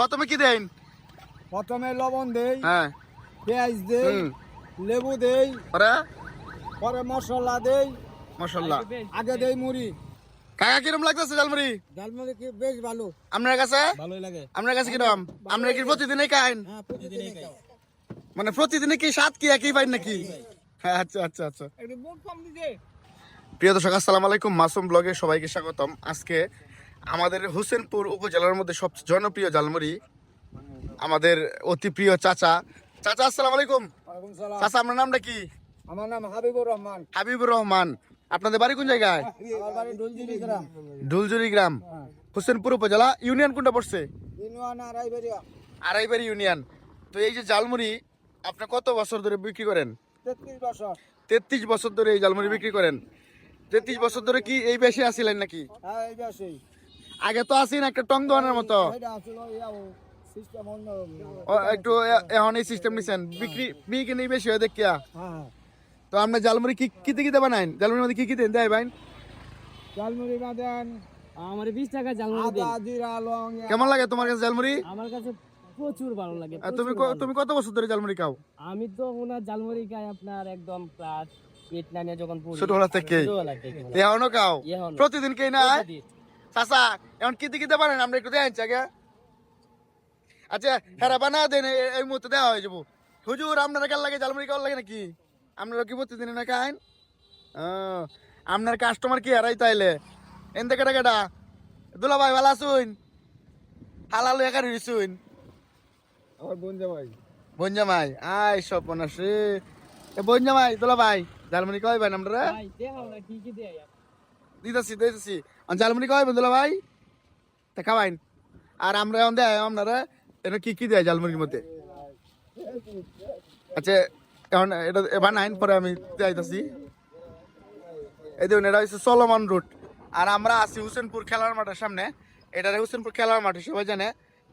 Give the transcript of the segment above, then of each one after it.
প্রথমে কি দেন? প্রথমে লবণ দেই হ্যাঁ। পেঁয়াজ দেই লেবু দেই পরে? পরে মশলা দেই মশলা। আগে দেই মুড়ি। কাকা কিরম লাগতেছে জালমুড়ি ডালমুড়ি কি বেশ ভালো। আপনার কাছে? ভালোই লাগে। আপনার কাছে কিরম? আপনারা কি প্রতিদিনই খান হ্যাঁ প্রতিদিনই খাই। মানে প্রতিদিনে কি স্বাদ কি একই পাই নাকি? হ্যাঁ আচ্ছা আচ্ছা আচ্ছা। একটু মুখ কম দিতে। প্রিয় দর্শক আসসালামু আলাইকুম। মাসুম ব্লগে সবাইকে স্বাগতম। আজকে আমাদের হোসেনপুর উপজেলার মধ্যে সবচেয়ে জনপ্রিয় জালমুড়ি আমাদের অতি প্রিয় চাচা। চাচা আসসালামু আলাইকুম। চাচা আপনার নামটা কি? আমার নাম হাবিবুর রহমান। হাবিবুর রহমান। আপনাদের বাড়ি কোন জায়গায়? ডুলজিরি গ্রাম। হোসেনপুর উপজেলা। ইউনিয়ন কোনটা পড়ছে? আড়াইবাড়ি ইউনিয়ন। তো এই যে জালমুড়ি আপনি কত বছর ধরে বিক্রি করেন? তেত্রিশ বছর। তেত্রিশ বছর ধরে এই জালমুড়ি বিক্রি করেন। তেত্রিশ বছর ধরে কি এই বেশি আসিলেন নাকি? হ্যাঁ এই বেশি আগে তো আসিন একটা টং দোয়ানের মতো। একটু এখন এই সিস্টেম নিছেন। বিক্রি বিক্রি নেই বেশি হয় দেখিয়া। হ্যাঁ তো আমরা জালমুড়ি কি কি দিকে দেবেন জালমুড়ির মধ্যে কি কি দেন? দেয় ভাই। জালমুড়ি বাঁধেন আমার বিশ টাকা জালমুড়ি আদা জিরা লং কেমন লাগে তোমার কাছে জালমুড়ি আমার কাছে প্রচুর ভালো লাগে আর তুমি। তুমি কত বছর ধরে জালমুড়ি খাও? আমি তো ওনার জালমুড়ি খাই আপনার একদম ক্লাস এইট নাইনে যখন পড়ি। ছোটবেলা থেকে এখনও খাও? প্রতিদিন কে না। চাচা এখন কি দিকে দেবেন আমরা একটু দেখাচ্ছি আগে। আচ্ছা হ্যাঁ বানা দেন এই মুহূর্তে দেওয়া হয়ে যাব। হুজুর আপনারা কেন লাগে জালমুড়ি কেমন লাগে নাকি? আপনারা কি প্রতিদিন না খাইন? আপনার কাস্টমার কি হারাই তাইলে? এনতে কেটা কেটা। দুলা ভাই ভালো আসুন হালালু একার হইছুন আমার বোন জামাই বঞ্জামাই আই সব মনাসে এ বঞ্জামাই দুলা ভাই জালমুড়ি কয় ভাই আমরা দিতেছি দিতেছি। জালমুড়ি কয় বন্ধুলা ভাই। তা খাওয়াইন। আর আমরা এখন দেয় আপনারা এটা কি কি দেয় জালমুড়ির মধ্যে? আচ্ছা এখন এটা বানাইন পরে আমি যাইতেছি। এই দেখুন এটা হচ্ছে সলমান রুট। আর আমরা আছি হুসেনপুর খেলার মাঠের সামনে। এটা হুসেনপুর খেলার মাঠ সবাই জানে।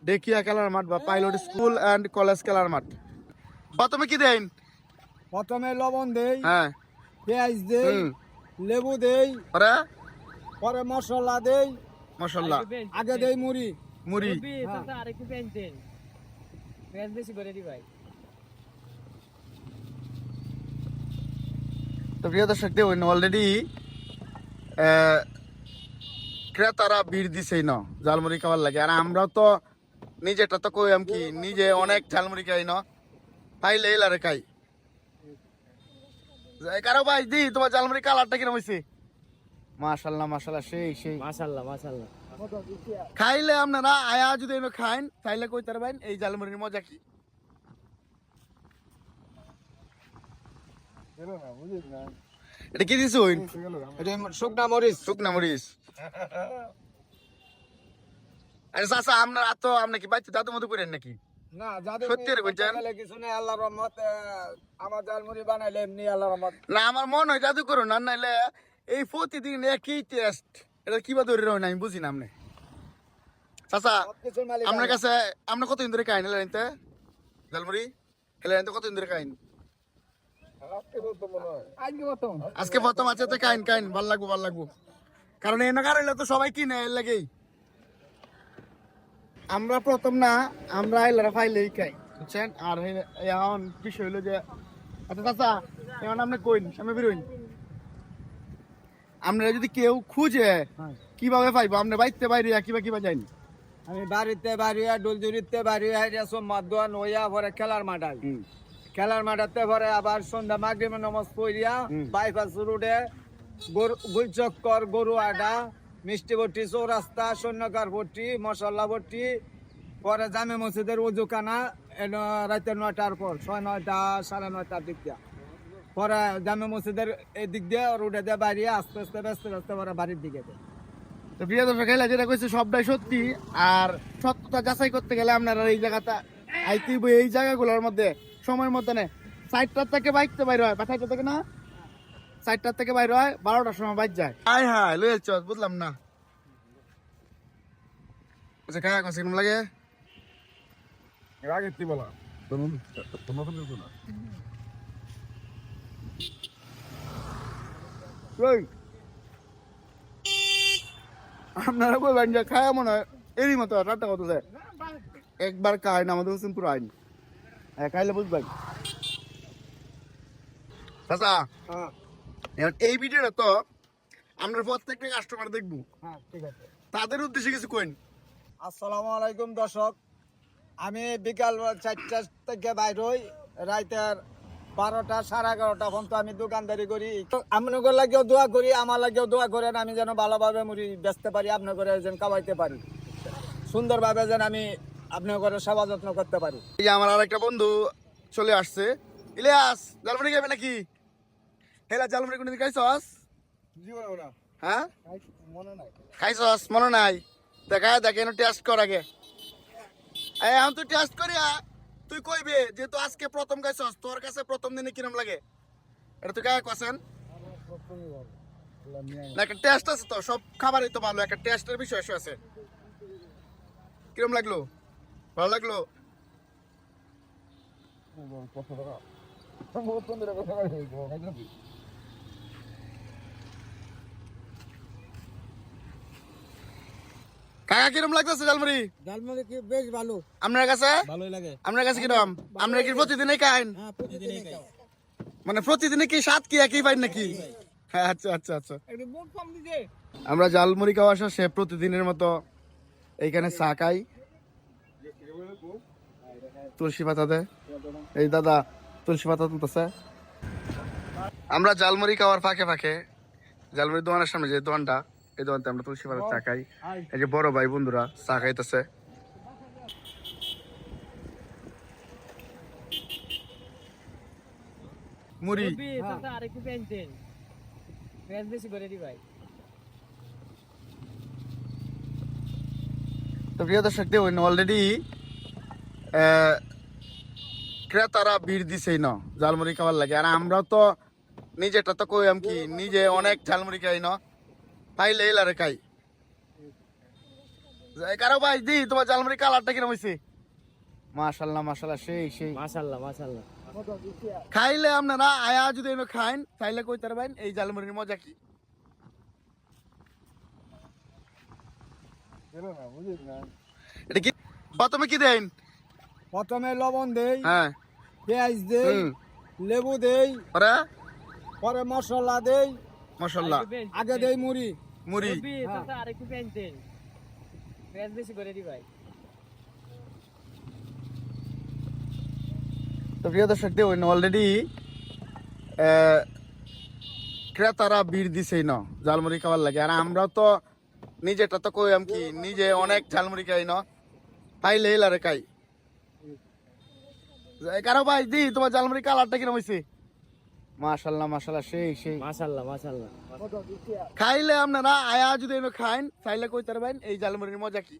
ডেকিয়া খেলার মাঠ বা পাইলট স্কুল অ্যান্ড কলেজ খেলার মাঠ। প্রথমে কি দেন প্রথমে লবণ দেই হ্যাঁ। পেঁয়াজ দেই লেবু দেই পরে? পরে মশলা দেই। মশলা। আগে দেই মুড়ি। মুড়ি। আরেকটু পেঁয়াজ দেন পেঁয়াজ বেশি করে দি ভাই। তো প্রিয় দর্শক দেখুন অলরেডি ক্রেতারা ভিড় দিছেই না ঝালমুড়ি খাবার লাগে। আর আমরা তো নিজেটা তো কই কি নিজে অনেক ঝালমুড়ি খাই না পাইলে এলারে খাই। যাই কারও ভাই দি তোমার ঝালমুড়ি কালারটা কিরম হয়েছে মাশাল্লাহ মাশাল্লাহ সেই সেই। মাশাআল্লাহ মাশাআল্লাহ। খাইলে আপনারা আয়া যদি এনে খাইন তাইলে কই তার এই ঝালমুড়ির মজা কি? এটা কি এটা শুকনা মরিচ শুকনা মরিচ। আরে চাচা আপনার তো আপনি কি বাচ্চা দাদু মতো করেন নাকি? না যাদের সত্যি রে কিছু নেই আল্লাহ রহমত আমার জালমুড়ি বানাইলে এমনি আল্লাহ রহমত। না আমার মন হয় জাদু করুন না নাইলে এই প্রতিদিন একই টেস্ট এটা কিবা ধরে রয় না আমি বুঝি না আপনি চাচা আপনার কাছে আপনার কতদিন ধরে খাইন এলাইনতে জালমুড়ি এলাইনতে কতদিন ধরে খাইন আজকে প্রথম। আজকে প্রথম। আজকে প্রথম আছে তো ভালো লাগবো ভালো লাগবো। কারণ এনে কারণে তো সবাই কিনে এর লাগেই। আমরা প্রথম না আমরা এলারা ফাইলেই খাই বুঝছেন? আর এই- এখন বিষয় হইল যে আচ্ছা চাচা এখন আপনি কইন সামনে বেরোইন। আমরা যদি কেউ খুঁজে হ্যাঁ। কীভাবে পাইবো? আপনি বাইতে বাইরে কিবা কিবা যাইন? আমি বাড়িতে বাড়িয়া ডুলজুরিতে বাড়িয়া এসব মাদুয়া নইয়া পরে খেলার মাঠাই খেলার মাঠাতে পরে আবার সন্ধ্যা মাগরিমে নমাজ পড়িয়া। বাইপাস রোডে গরু গুলচক্কর গরু আডা মিষ্টি বটি চৌরাস্তা সৈন্যকার বটি মশলা বটি পরে জামে মসজিদের উজুখানা রাতে নয়টার পর ছয় নয়টা সাড়ে নয়টার দিক দিয়া। পরে জামে মসজিদের এই দিক দিয়ে রোডে দিয়ে বাড়িয়ে আস্তে আস্তে ব্যস্ত ব্যস্ত পরে বাড়ির দিকে। তো প্রিয় দর্শক এলা যেটা কইছে সবটাই সত্যি। আর সত্যতা যাচাই করতে গেলে আপনারা এই জায়গাটা আইতে এই জায়গাগুলোর মধ্যে সময়ের মধ্যে নেই চারটার থেকে বাইকতে বাইর হয়। বা চারটা থেকে না? চারটার থেকে বাইর হয়। বারোটার সময় বাইক যায়। হাই হাই লয়ে চল বুঝলাম না। আচ্ছা কাকা কেমন লাগে? আগে তুই বলা? আপনারা বলবেন যে খায় মনে হয় এরই মতো চারটা কত যায়? একবার খাইন আমাদের হোসেনপুর আইন হ্যাঁ খাইলে বুঝবেন। চাচা হ্যাঁ। এই ভিডিওটা তো আমরা প্রত্যেকটা কাস্টমার দেখব। হ্যাঁ ঠিক আছে। তাদের উদ্দেশ্যে কিছু কইন। আসসালামু আলাইকুম দর্শক। আমি বিকাল চারটা থেকে বাইর হই রাইতের বারোটা সাড়ে এগারোটা পর্যন্ত আমি দোকানদারি করি। আপনাদের লাগেও দোয়া করি আমার লাগেও দোয়া করেন আমি যেন ভালোভাবে মুড়ি বেচতে পারি আপনাদের যেন কামাইতে পারি। সুন্দরভাবে যেন আমি আপনাদের সেবা যত্ন করতে পারি। এই যে আমার আরেকটা বন্ধু চলে আসছে। ইলিয়াস জালমুড়ি খাবে নাকি? হেলা জালমুড়ি কোনদিন খাইছস? হ্যাঁ? মনে নাই। খাইছস? মনে নাই? দেখা দেখে টেস্ট কর আগে। এই আমি তুই টেস্ট করিয়া তুই কইবে, যেহেতু আজকে প্রথম গাইছস, তোর কাছে প্রথম দিনে কিরম লাগে? এটা তুই কাকে কছেন না, একটা টেস্ট আছে তো, সব খাবারই তো ভালো, একটা টেস্টের বিষয় আছে। কিরম লাগল? ভালো লাগল? কাকা কিরম লাগতেছে জালমুড়ি ডালমুড়ি কি বেশ ভালো। আপনার কাছে? ভালোই লাগে। আপনার কাছে কিরম? আপনারা কি প্রতিদিনই খান হ্যাঁ প্রতিদিনই খাই। মানে প্রতিদিনই কি স্বাদ কি একই পাই নাকি? হ্যাঁ আচ্ছা আচ্ছা আচ্ছা। আমরা জালমুড়ি খাওয়া শেষে প্রতিদিনের মতো এইখানে চা খাই। তুলসী পাতা দে। এই দাদা তুলসী পাতা তুলতেছে। আমরা জালমুড়ি খাওয়ার ফাঁকে ফাঁকে জালমুড়ি দোকানের সামনে যে দোকানটা এই দোকানতে আমরা তুলসী পাতা এই যে বড় ভাই বন্ধুরা চা খাইতেছে। মুড়ি। আরেকটু পেঁয়াজ দেন। পেঁয়াজ বেশি করে দি ভাই। তো প্রিয় দর্শক দেখুন অলরেডি ক্রেতারা ভিড় দিছেই না ঝালমুড়ি খাওয়ার লাগে। আর আমরা তো নিজেটা তো কই কি নিজে অনেক ঝালমুড়ি খাই না। পাইলে এলারে খাই যাই কারও ভাই দি তোমার ঝালমুড়ি কালারটা কিরম হয়েছে মাশাল্লাহ মাশাল্লাহ সেই সেই। মাশাল্লাহ মাশাল্লাহ খাইলে আপনারা আয়া যদি এনে খাইন তাইলে কই পারবেন এই ঝালমুড়ির মজা কি? এটা কি? প্রথমে কি দেন? প্রথমে লবণ দেই হ্যাঁ। পেঁয়াজ দেই লেবু দেই ওরা পরে মশলা দেই মশলা। আগে দেই মুড়ি। মুড়ি। চাচা, আরেকটু পেঁয়াজ দেন। পেঁয়াজ বেশি করে দি ভাই। তো প্রিয় দর্শক দেখুন অলরেডি ক্রেতারা ভিড় দিছেই না ঝালমুড়ি খাবার লাগে। আর আমরাও তো নিজেটা তো কই কি নিজে অনেক ঝালমুড়ি খাই না পাইলে এলারে খাই। কারও ভাই দি তোমার ঝালমুড়ি কালারটা কিরম হয়েছে মাশাল্লাহ মাশাল্লাহ সেই সেই। মাশাল্লাহ মাশাল্লাহ খাইলে আপনারা আয়া যদি এনে খাইন তাইলে কই পারবেন এই জালমুড়ির মজা কি?